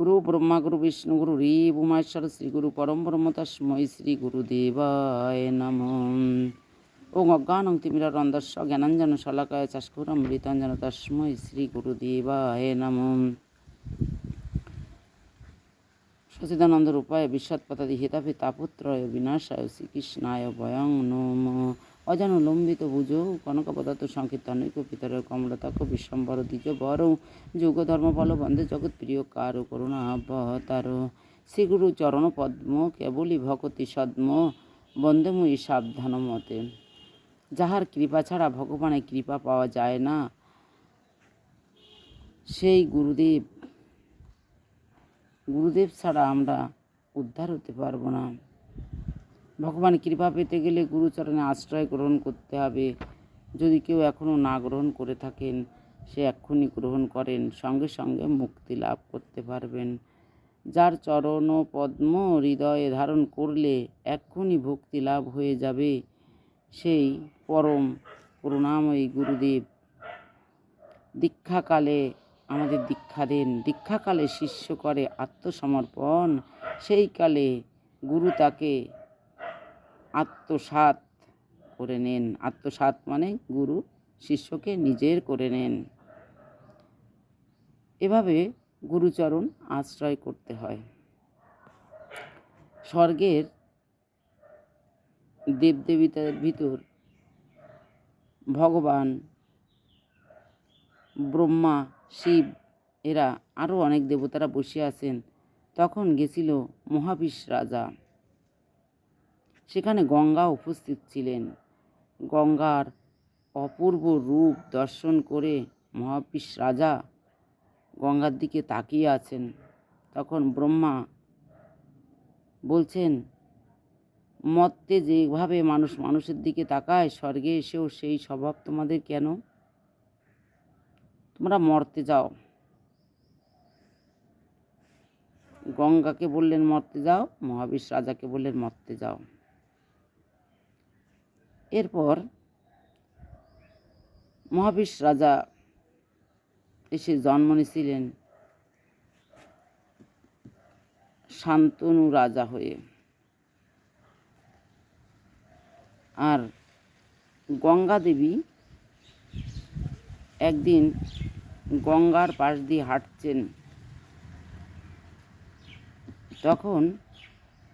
গুরু ব্রহ্মা গুরু বিষ্ণু গুরু রে উমাশ্বর শ্রী গুরু পরম ব্রহ্ম তস্মৈ শ্রী গুরুদেবায় নম ওং অজ্ঞানং তিমিরন্দস্য জ্ঞানাঞ্জন শলাকায় চাষ্কুরমৃতাঞ্জন তস্মৈ শ্রী গুরুদেবায় নম সচিদানন্দ রূপায় বিশ্বৎপতাদি হেতাপি তাপুত্রয় বিনাশায় শ্রীকৃষ্ণায় বয়ং নম অজানু লম্বিত ভুজৌ কনকপদাত সংকীর্তনৈক পিতর কমলতাক বিশ্বম্বর দ্বিজ বর, যোগ ধর্ম ফল বন্দে জগৎ প্রিয়, কারু করুণা অবতার শ্রীগুরু চরণ পদ্ম কেবলই ভকতি সদ্ম, বন্দে মুই সাবধান মতে। যাহার কৃপা ছাড়া ভগবানের কৃপা পাওয়া যায় না, সেই গুরুদেব গুরুদেব ছাড়া আমরা উদ্ধার হতে পারব না। ভগবান কৃপা পেতে গেলে গুরুচরণে আশ্রয় গ্রহণ করতে হবে। যদি কেউ এখনও না গ্রহণ করে থাকেন, সে এক্ষুনি গ্রহণ করেন, সঙ্গে সঙ্গে মুক্তি লাভ করতে পারবেন। যার চরণ পদ্ম হৃদয়ে ধারণ করলে এক্ষুনি ভক্তি লাভ হয়ে যাবে। সেই পরম করুণাময়ী গুরুদেব দীক্ষাকালে আমাদের দীক্ষা দেন। দীক্ষাকালে শিষ্য করে আত্মসমর্পণ। সেই কালে গুরু তাকে আত্মসাৎ করে নেন। আত্মসাৎ মানে গুরু শিষ্যকে নিজের করে নেন। এভাবে গুরুচরণ আশ্রয় করতে হয়। স্বর্গের দেবদেবিতার ভিতর ভগবান, ব্রহ্মা, শিব এরা আরও অনেক দেবতারা বসে আছেন। তখন গেছিল মহাবিশ রাজা। সেখানে গঙ্গা উপস্থিত ছিলেন। গঙ্গার অপূর্ব রূপ দর্শন করে মহাবিশ রাজা গঙ্গার দিকে তাকিয়ে আছেন। তখন ব্রহ্মা বলছেন মর্তে যেভাবে মানুষ মানুষের দিকে তাকায়, স্বর্গে এসেও সেই স্বভাব তোমাদের কেন? তোমরা মরতে যাও। গঙ্গাকে বললেন, মরতে যাও। মহাবিশ রাজাকে বললেন, মরতে যাও। এরপর মহাবিশ রাজা এসে জন্ম নিয়েছিলেন শান্তনু রাজা হয়ে। আর গঙ্গা দেবী একদিন গঙ্গার পাশ দিয়ে হাঁটছেন। তখন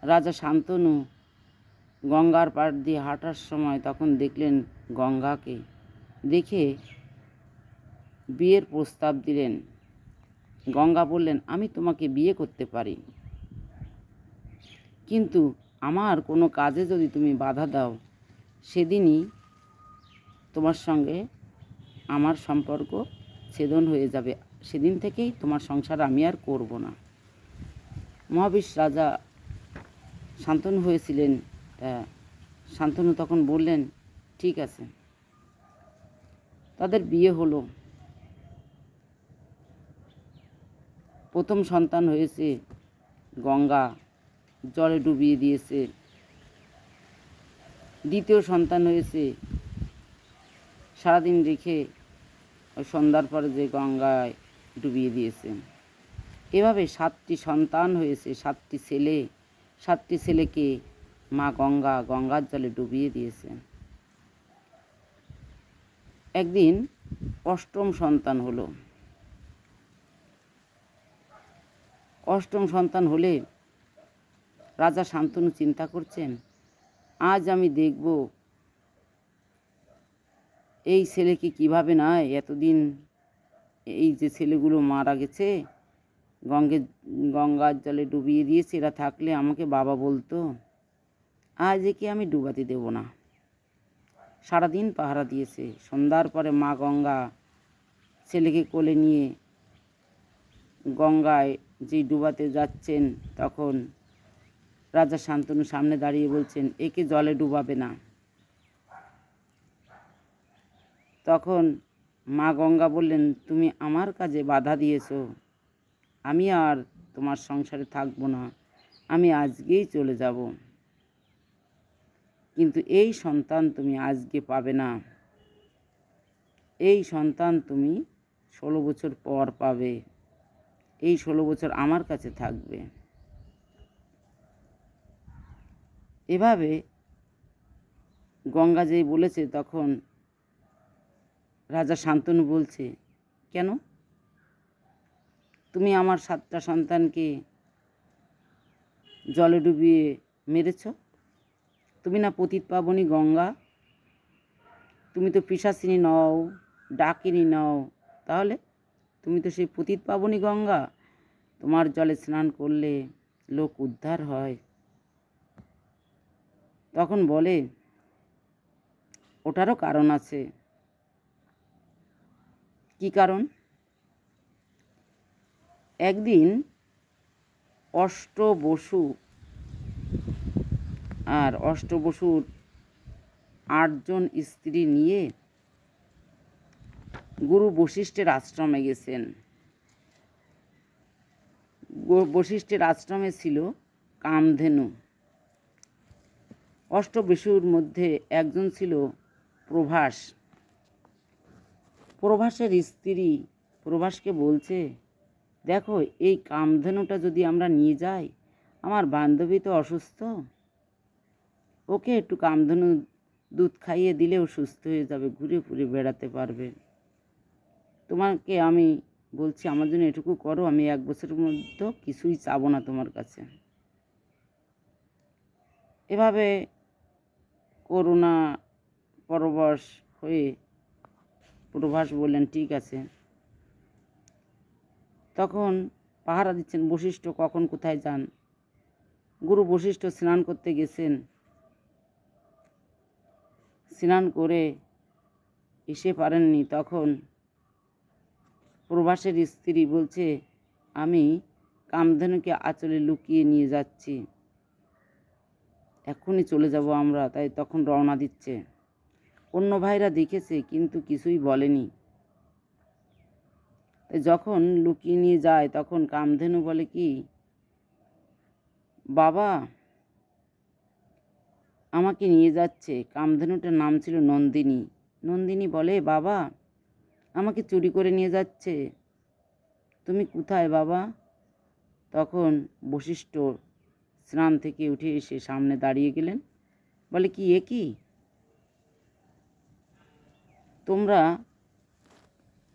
রাজা শান্তনু গঙ্গার পাড় দিয়ে হাঁটার সময় তখন দেখলেন গঙ্গাকে দেখে বিয়ের প্রস্তাব দিলেন। গঙ্গা বললেন, আমি তোমাকে বিয়ে করতে পারি। কিন্তু আমার কোনো কাজে যদি তুমি বাধা দাও, সেদিনই তোমার সঙ্গে আমার সম্পর্ক ছেদন হয়ে যাবে। সেদিন থেকেই তোমার সংসার আমি আর করব না। মহাবিশ রাজা শান্তনু হয়েছিলেন। তা শান্তনু তখন বললেন, ঠিক আছে। তাদের বিয়ে হলো। প্রথম সন্তান হয়েছে গঙ্গা, জলে ডুবিয়ে দিয়েছে। দ্বিতীয় সন্তান হয়েছে সারাদিন রেখে ওই সন্ধ্যার পরে যে গঙ্গায় ডুবিয়ে দিয়েছে। এভাবে সাতটি সন্তান হয়েছে, সাতটি ছেলে, সাতটি ছেলেকে মা গঙ্গা, গঙ্গার জলে ডুবিয়ে দিয়েছে। একদিন অষ্টম সন্তান হলো। অষ্টম সন্তান হলে রাজা শান্তনু চিন্তা করছেন, আজ আমি দেখব এই ছেলেকে কীভাবে নয়? এতদিন এই যে ছেলেগুলো মারা গেছে, গঙ্গে, গঙ্গার জলে ডুবিয়ে দিয়েছে, এরা থাকলে আমাকে বাবা বলতো। আজ একে আমি ডুবাতে দেব না। সারাদিন পাহারা দিয়েছে। সন্ধ্যার পরে মা গঙ্গা ছেলেকে কোলে নিয়ে গঙ্গায় যে ডুবাতে যাচ্ছেন, তখন রাজা শান্তনু সামনে দাঁড়িয়ে বলছেন, একে জলে ডুবাবে না। তখন মা গঙ্গা বললেন, তুমি আমার কাজে বাধা দিয়েছ। আমি আর তোমার সংসারে থাকব না। আমি আজকেই চলে যাব। কিন্তু এই সন্তান তুমি আজকে পাবে না। এই সন্তান তুমি ষোলো বছর পর পাবে। এই ষোলো বছর আমার কাছে থাকবে। এভাবে গঙ্গা যেই বলেছে তখন রাজা শান্তনু বলছে, কেন? তুমি আমার সাতটা সন্তানকে জলে ডুবিয়ে মেরেছ? তুমি না পতিত পাবনি গঙ্গা। তুমি তো পিসাসিনী নও, ডাকিনি নও। তাহলে তুমি তো সেই পতিত পাবনি গঙ্গা। তোমার জলে স্নান করলে লোক উদ্ধার হয়। তখন বলে, ওটারও কারণ আছে। কি কারণ? একদিন অষ্ট বসু আর অষ্ট বসুর আটজন স্ত্রী নিয়ে গুরু বশিষ্ঠের আশ্রমে গেছেন। বশিষ্ঠের আশ্রমে ছিল কামধেনু। অষ্টবসুর মধ্যে একজন ছিল প্রভাস। প্রভাসের স্ত্রী প্রভাসকে বলছে, দেখো, এই কামধেনুটা যদি আমরা নিয়ে যাই, আমার বান্ধবী তো অসুস্থ। ওকে একটু কামধেনু দুধ খাইয়ে দিলেও সুস্থ হয়ে যাবে, ঘুরে ঘুরে বেড়াতে পারবে। তোমাকে আমি বলছি, আমার জন্য এটুকু করো, আমি এক বছরের মধ্যে কিছুই চাবো না তোমার কাছে। এভাবে করুণা পরবশ হয়ে প্রভাস বললেন, ঠিক আছে। তখন পাহারা দিচ্ছেন, বশিষ্ঠ, কখন কোথায় যান? গুরু বশিষ্ঠ স্নান করতে গেছেন। স্নান করে এসে পারেননি, তখন প্রভাসের স্ত্রী বলছে, আমি কামধেনুকে আঁচলে লুকিয়ে নিয়ে যাচ্ছি। এক্ষুনি চলে যাব আমরা। তাই তখন রওনা দিচ্ছে। অন্য ভাইরা দেখেছে, কিন্তু কিছুই বলেনি। তাই যখন লুকিয়ে নিয়ে যায়, তখন কামধেনু বলে কি, বাবা আমাকে নিয়ে যাচ্ছে। কামধেনুটার নাম ছিল নন্দিনী। নন্দিনী বলে, বাবা, আমাকে চুরি করে নিয়ে যাচ্ছে। তুমি কোথায় বাবা? তখন বশিষ্ঠ স্নান থেকে উঠে এসে সামনে দাঁড়িয়ে গেলেন। বলে, কি, এ কি? তোমরা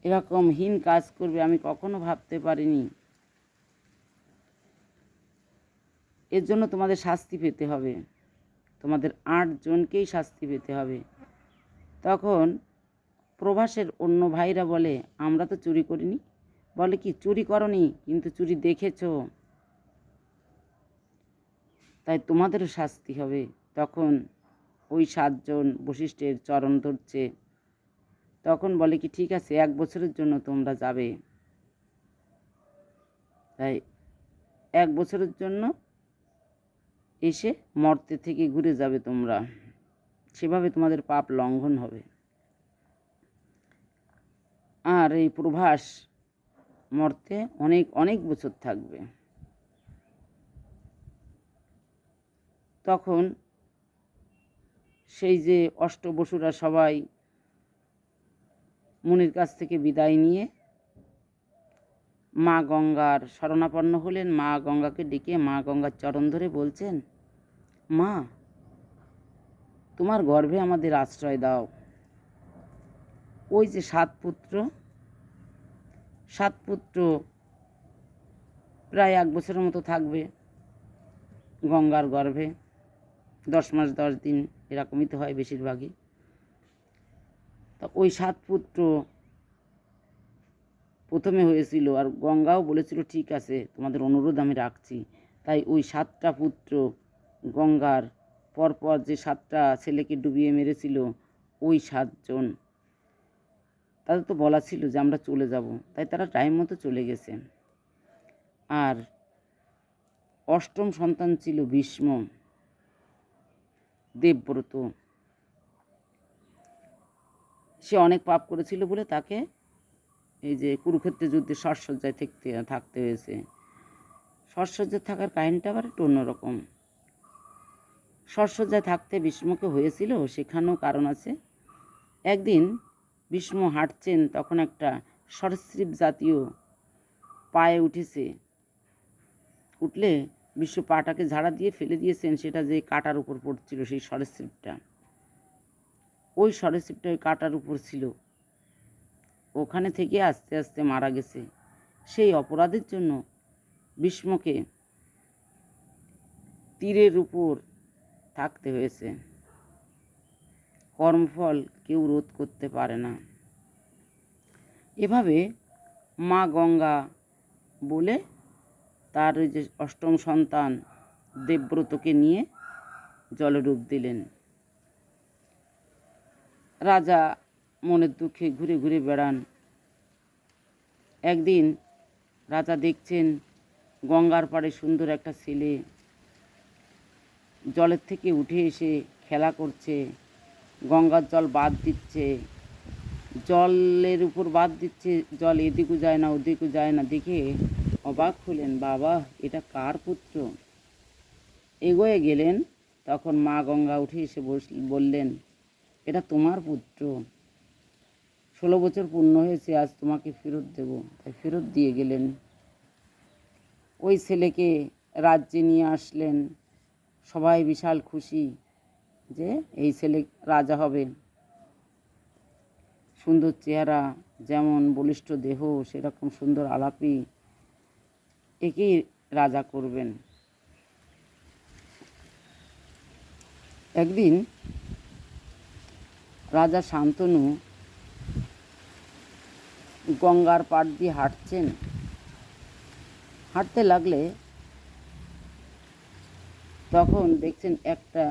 এরকম হীন কাজ করবে, আমি কখনো ভাবতে পারিনি। এর জন্য তোমাদের শাস্তি পেতে হবে। তোমাদের আটজনকেই শাস্তি পেতে হবে। তখন প্রভাসের অন্য ভাইরা বলে, আমরা তো চুরি করিনি। বলে, কি, চুরি করনি? কিন্তু চুরি দেখেছ। তাই তোমাদেরও শাস্তি হবে। তখন ওই সাতজন বশিষ্ঠের চরণ ধরছে। তখন বলে, কি, ঠিক আছে, এক বছরের জন্য তোমরা যাবে। তাই এক বছরের জন্য এসে মর্তে থেকে ঘুরে যাবে তোমরা। সেভাবে তোমাদের পাপ লঙ্ঘন হবে। আর এই প্রভাস মর্তে অনেক অনেক বছর থাকবে। তখন সেই যে অষ্টবসুরা সবাই মুনির কাছ থেকে বিদায় নিয়ে মা গঙ্গার শরণাপন্ন হলেন। মা গঙ্গাকে ডেকে মা গঙ্গার চরণ ধরে বলছেন মা, তোমার গর্ভে আমাদের আশ্রয় দাও। ওই যে সাত পুত্র সাত পুত্র প্রায় এক বছরের মতো থাকবে গঙ্গার গর্ভে। দশ মাস, দশ দিন এরকমই তো হয় বেশিরভাগই। তা ওই সাত পুত্র প্রথমে হয়েছিল, আর গঙ্গাও বলেছিল, ঠিক আছে, তোমাদের অনুরোধ আমি রাখছি। তাই ওই সাতটা পুত্র গঙ্গার পরপর যে সাতটা ছেলেকে ডুবিয়ে মেরেছিল, ওই সাতজন। তাদের তো বলা ছিল যে আমরা চলে যাব, তাই তারা টাইম মতো চলে গেছে। আর অষ্টম সন্তান ছিল ভীষ্ম, দেবব্রত। সে অনেক পাপ করেছিল বলে তাকে এই যে কুরুক্ষেত্রে যুদ্ধে শস্যজ্জায় থাকতে থাকতে হয়েছে। শস্যজ্জায় থাকার কাহিনীটা আবার একটু অন্যরকম। শস্যজ্জায় থাকতে ভীষ্মকে হয়েছিল, সেখানেও কারণ আছে। একদিন ভীষ্ম হাঁটছেন, তখন একটা সরস্বীপ জাতীয় পায়ে উঠেছে। উঠলে বিশ্ব পাটাকে ঝাড়া দিয়ে ফেলে দিয়েছেন, সেটা যে কাটার উপর পড়ছিল, সেই সরস্বীপটা ওই সরস্বীপটা ওই কাটার উপর ছিল। ওখানে থেকে আস্তে আস্তে মারা গেছে। সেই অপরাধের জন্য বিষ্মকে তীরের উপর থাকতে হয়েছে। কর্মফল কেউ রোধ করতে পারে না। এভাবে মা গঙ্গা বলে তার যে অষ্টম সন্তান দেবব্রতকে নিয়ে জলে ডুব দিলেন। রাজা মনের দুঃখে ঘুরে ঘুরে বেড়ান। একদিন রাজা দেখছেন গঙ্গার পাড়ে সুন্দর একটা ছেলে জলের থেকে উঠে এসে খেলা করছে, গঙ্গার জল বাদ দিচ্ছে, জলের উপর বাদ দিচ্ছে, জল এদিকও যায় না, ওদিকও যায় না, দেখে অবাক হলেন, বাবা, এটা কার পুত্র? এগোয়ে গেলেন, তখন মা গঙ্গা উঠে এসে বস, বললেন, এটা তোমার পুত্র। ষোলো বছর পূর্ণ হয়েছে, আজ তোমাকে ফেরত দেব। তাই ফেরত দিয়ে গেলেন। ওই ছেলেকে রাজ্যে নিয়ে আসলেন সবাই বিশাল খুশি যে এই ছেলে রাজা হবে সুন্দর চেহারা, যেমন বলিষ্ঠ দেহ, সেরকম সুন্দর আলাপি একেই রাজা করবেন। একদিন রাজা শান্তনু গঙ্গার পাড় দিয়ে হাঁটছেন। হাঁটতে লাগলে তখন দেখছেন একটা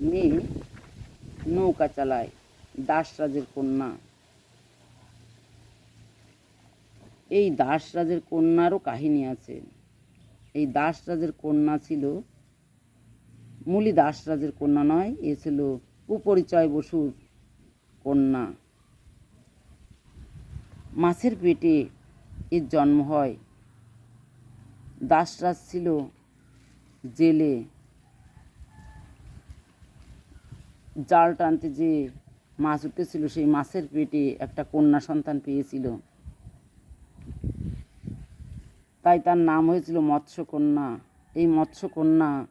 মেয়ে নৌকা চালায়, দাসরাজের কন্যা। এই দাসরাজের কন্যারও কাহিনী আছে। এই দাসরাজের কন্যা ছিল মূলি দাসরাজের কন্যা নয়, এ ছিল কুপরিচয় বসুর কন্যা। মাছের পেটে এর জন্ম হয়। দাসরাজ ছিল জেলে। জাল টানতে যে মাছ উঠেছিল সেই মাছের পেটে একটা কন্যা সন্তান পেয়েছিল। তাই তার নাম হয়েছিল মৎস্যকন্যা। এই মৎস্যকন্যা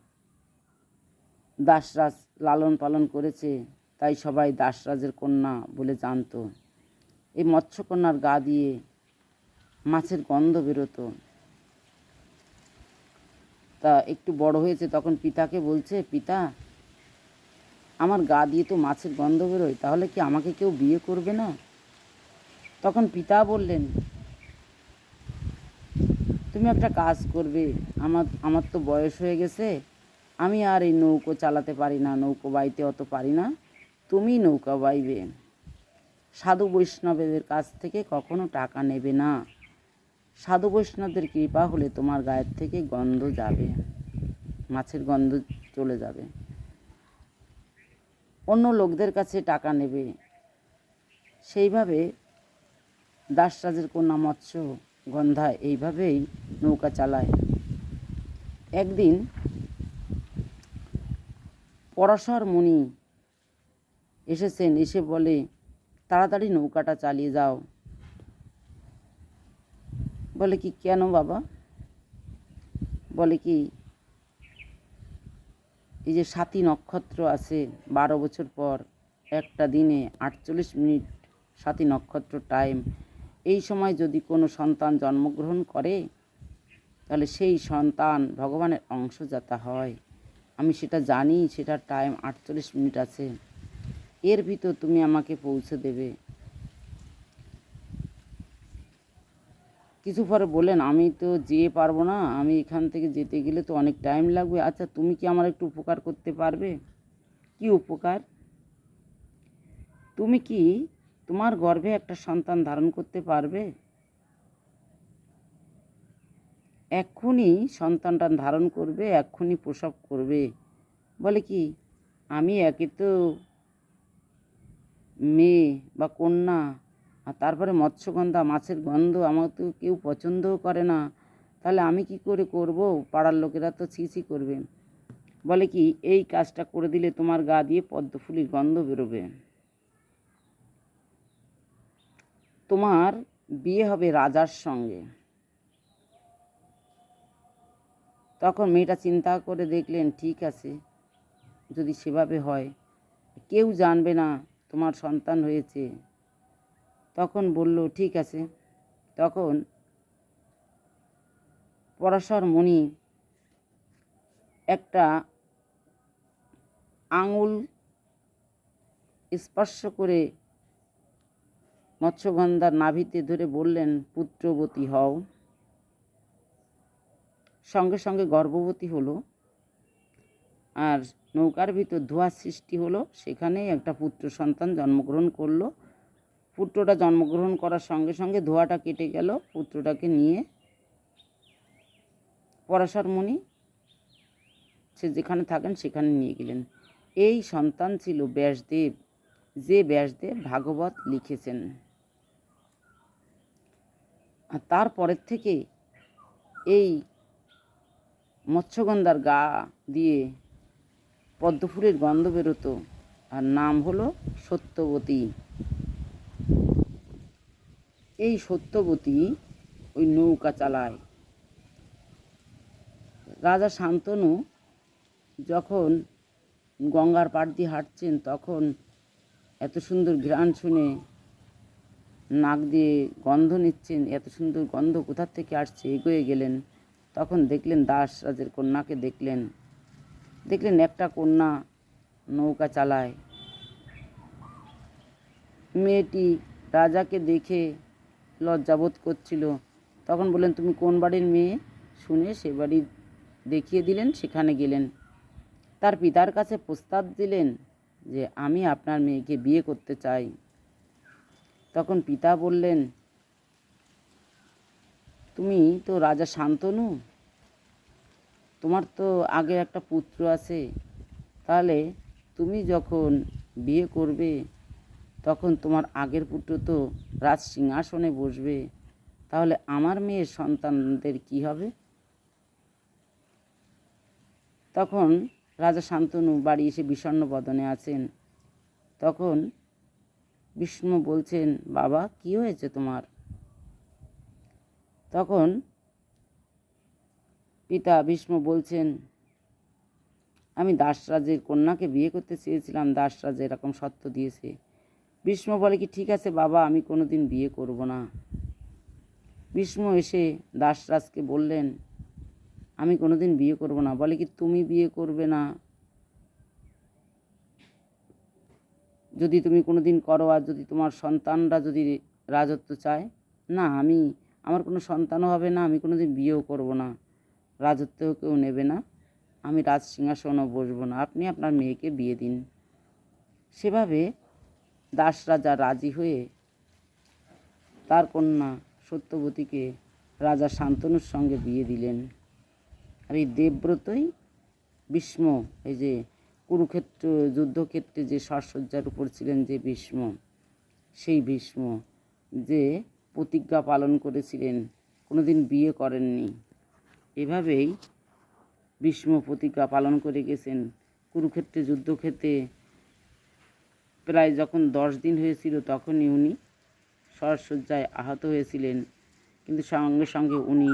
দাসরাজ লালন পালন করেছে, তাই সবাই দাসরাজের কন্যা বলে জানতো। এই মৎস্যকন্যার গা দিয়ে মাছের গন্ধ বেরোতো। তা একটু বড় হয়েছে, তখন পিতাকে বলছে, পিতা, আমার গা দিয়ে তো মাছের গন্ধ বেরোয়, তাহলে কি আমাকে কেউ বিয়ে করবে না? তখন পিতা বললেন, তুমি একটা কাজ করবে, আমার আমার তো বয়স হয়ে গেছে, আমি আর এই নৌকো চালাতে পারি না, নৌকো বাইতে অত পারি না, তুমি নৌকা বাইবে। সাধু বৈষ্ণবের কাছ থেকে কখনো টাকা নেবে না। সাধু বৈষ্ণবদের কৃপা হলে তোমার গায়ের থেকে গন্ধ যাবে, মাছের গন্ধ চলে যাবে। অন্য লোকদের কাছে টাকা নেবে। সেইভাবে দাসরাজের কন্যা মৎস্য গন্ধা এইভাবেই নৌকা চালায়। একদিন পরাশর মুনি এসেছেন, এসে বলে, তাড়াতাড়ি নৌকাটা চালিয়ে যাও। বলে কি, কেন বাবা? বলে কি, এই যে সাতী নক্ষত্র আছে, বারো বছর পর, একটা দিনে আটচল্লিশ মিনিট সাতী নক্ষত্র টাইম এই সময় যদি কোনো সন্তান জন্মগ্রহণ করে, তাহলে সেই সন্তান ভগবানের অংশ অংশজাতা হয়। আমি সেটা জানি, সেটার টাইম আটচল্লিশ মিনিট আছে। এর ভিতর তুমি আমাকে পৌঁছে দেবে। কিছু পরে বললেন আমি তো যেয়ে পারব না, আমি এখান থেকে যেতে গেলে তো অনেক টাইম লাগবে। আচ্ছা তুমি কি আমার একটু উপকার করতে পারবে? কি উপকার? তুমি কি তোমার গর্ভে একটা সন্তান ধারণ করতে পারবে? এক্ষুনি সন্তানটা ধারণ করবে, এক্ষুনি প্রসব করবে। বলে কি, আমি একে তো মেয়ে বা কন্যা আর তারপরে মৎস্যগন্ধা, মাছের গন্ধ আমার তো কেউ পছন্দও করে না। তাহলে আমি কি করে করব? পাড়ার লোকেরা তো ছিছি করবে। বলে কি, এই কাজটা করে দিলে তোমার গা দিয়ে পদ্মফুলির গন্ধ বেরোবে। তোমার বিয়ে হবে রাজার সঙ্গে। তখন মেয়েটা চিন্তা করে দেখলেন, ঠিক আছে, যদি সেভাবে হয়। কেউ জানবে না তোমার সন্তান হয়েছে। তখন বলল, ঠিক আছে। তখন পরাশর মণি একটা আঙুল স্পর্শ করে মৎস্যগন্ধার নাভিতে ধরে বললেন, পুত্রবতী হও। সঙ্গে সঙ্গে গর্ভবতী হলো আর নৌকার ভিতর ধোঁয়ার সৃষ্টি হলো। সেখানেই একটা পুত্র সন্তান জন্মগ্রহণ করল। পুত্রটা জন্মগ্রহণ করার সঙ্গে সঙ্গে ধোঁয়াটা কেটে গেল। পুত্রটাকে নিয়ে পরাশর মুনি, সে যেখানে থাকেন সেখানে নিয়ে গেলেন। এই সন্তান ছিল ব্যাসদেব। যে ব্যাসদেব ভাগবত লিখেছেন। আর তারপরের থেকে এই মৎস্যগন্ধার গা দিয়ে পদ্মফুলের গন্ধ বেরোতো। আর নাম হলো সত্যবতী। এই সত্যবতী ওই নৌকা চালায়। রাজা শান্তনু যখন গঙ্গার পাড় দিয়ে হাঁটছেন, তখন এত সুন্দর ঘ্রাণ শুনে নাক দিয়ে গন্ধ নিচ্ছেন, এত সুন্দর গন্ধ কোথার থেকে আসছে, এগোয়ে গেলেন। তখন দেখলেন দাস রাজের কন্যাকে দেখলেন। দেখলেন একটা কন্যা নৌকা চালায়। মেয়েটি রাজাকে দেখে লজ্জাবোধ করছিল। তখন বললেন, তুমি কোন বাড়ির মেয়ে? শুনে সে বাড়ি দেখিয়ে দিলেন, সেখানে গেলেন। তার পিতার কাছে প্রস্তাব দিলেন যে, আমি আপনার মেয়েকে বিয়ে করতে চাই। তখন পিতা বললেন, তুমি তো রাজা শান্তনু। তোমার তো আগে একটা পুত্র আছে। তাহলে তুমি যখন বিয়ে করবে তখন তোমার আগের পুত্র তো রাজ সিংহাসনে বসবে। তাহলে আমার মেয়ের সন্তানদের কি হবে? তখন রাজা শান্তনু বাড়ি এসে বিষণ্ণ বদনে আছেন। তখন বিষ্ণু বলছেন, বাবা, কি হয়েছে তোমার? তখন পিতা ভীষ্ম বলছেন, আমি দাসরাজের কন্যাকে বিয়ে করতে চেয়েছিলাম। দাসরাজ এরকম সত্য দিয়েছে। ভীষ্ম বলে কি, ঠিক আছে বাবা, আমি কোনো দিন বিয়ে করব না। ভীষ্ম এসে দাসরাজকে বললেন, আমি কোনো দিন বিয়ে করব না। বলে কি, তুমি বিয়ে করবে না। যদি তুমি কোনো দিন করো আর যদি তোমার সন্তানরা যদি রাজত্ব চায়, না, আমি, আমার কোনো সন্তানও হবে না, আমি কোনো দিন বিয়েও করব না। রাজত্বও কেউ নেবে না, আমি রাজ সিংহাসনও বসবো না। আপনি আপনার মেয়েকে বিয়ে দিন। সেভাবে দাস রাজা রাজি হয়ে তার কন্যা সত্যবতীকে রাজা শান্তনুর সঙ্গে বিয়ে দিলেন। আর এই দেবব্রতই ভীষ্ম, এই যে কুরুক্ষেত্র, যুদ্ধক্ষেত্রে যে সাজসজ্জার উপর ছিলেন যে ভীষ্ম, সেই ভীষ্ম যে প্রতিজ্ঞা পালন করেছিলেন, কোনোদিন বিয়ে করেননি। এভাবেই ভীষ্ম প্রতিজ্ঞা পালন করে গেছেন। কুরুক্ষেত্রে, যুদ্ধক্ষেত্রে প্রায় যখন দশ দিন হয়েছিল তখনই উনি সাজসজ্জায় আহত হয়েছিলেন। কিন্তু সঙ্গে সঙ্গে উনি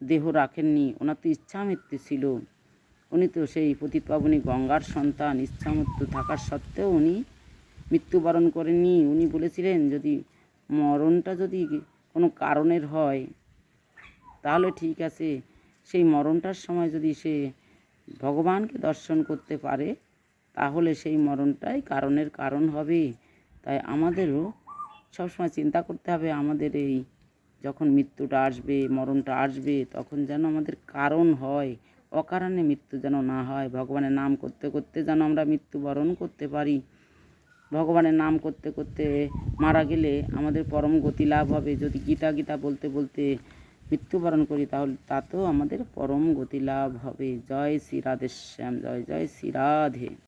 দেহ রাখেননি। ওনার তো ইচ্ছা মৃত্যু ছিল। উনি তো সেই পতিতপাবনী গঙ্গার সন্তান, ইচ্ছামৃত্যু থাকার সত্ত্বেও উনি মৃত্যুবরণ করেননি। উনি বলেছিলেন, যদি মরণটা যদি কোনো কারণের হয়, তাহলে ঠিক আছে। সেই মরণটার সময় যদি সে ভগবানকে দর্শন করতে পারে তাহলে সেই মরণটাই কারণের কারণ হবে। তাই আমাদেরও সবসময় চিন্তা করতে হবে আমাদের এই যখন মৃত্যুটা আসবে, মরণটা আসবে, তখন যেন আমাদের কারণ হয়, অকারণে মৃত্যু যেন না হয়। ভগবানের নাম করতে করতে যেন আমরা মৃত্যুবরণ করতে পারি। ভগবানের নাম করতে করতে মারা গেলে আমাদের পরম গতি লাভ হবে। যদি গীতা গীতা বলতে বলতে মৃত্যুবরণ করি, তাহলে তাতেও আমাদের পরম গতি লাভ হবে। জয় শ্রী রাধেশ্যাম, জয় জয় শ্রী রাধে।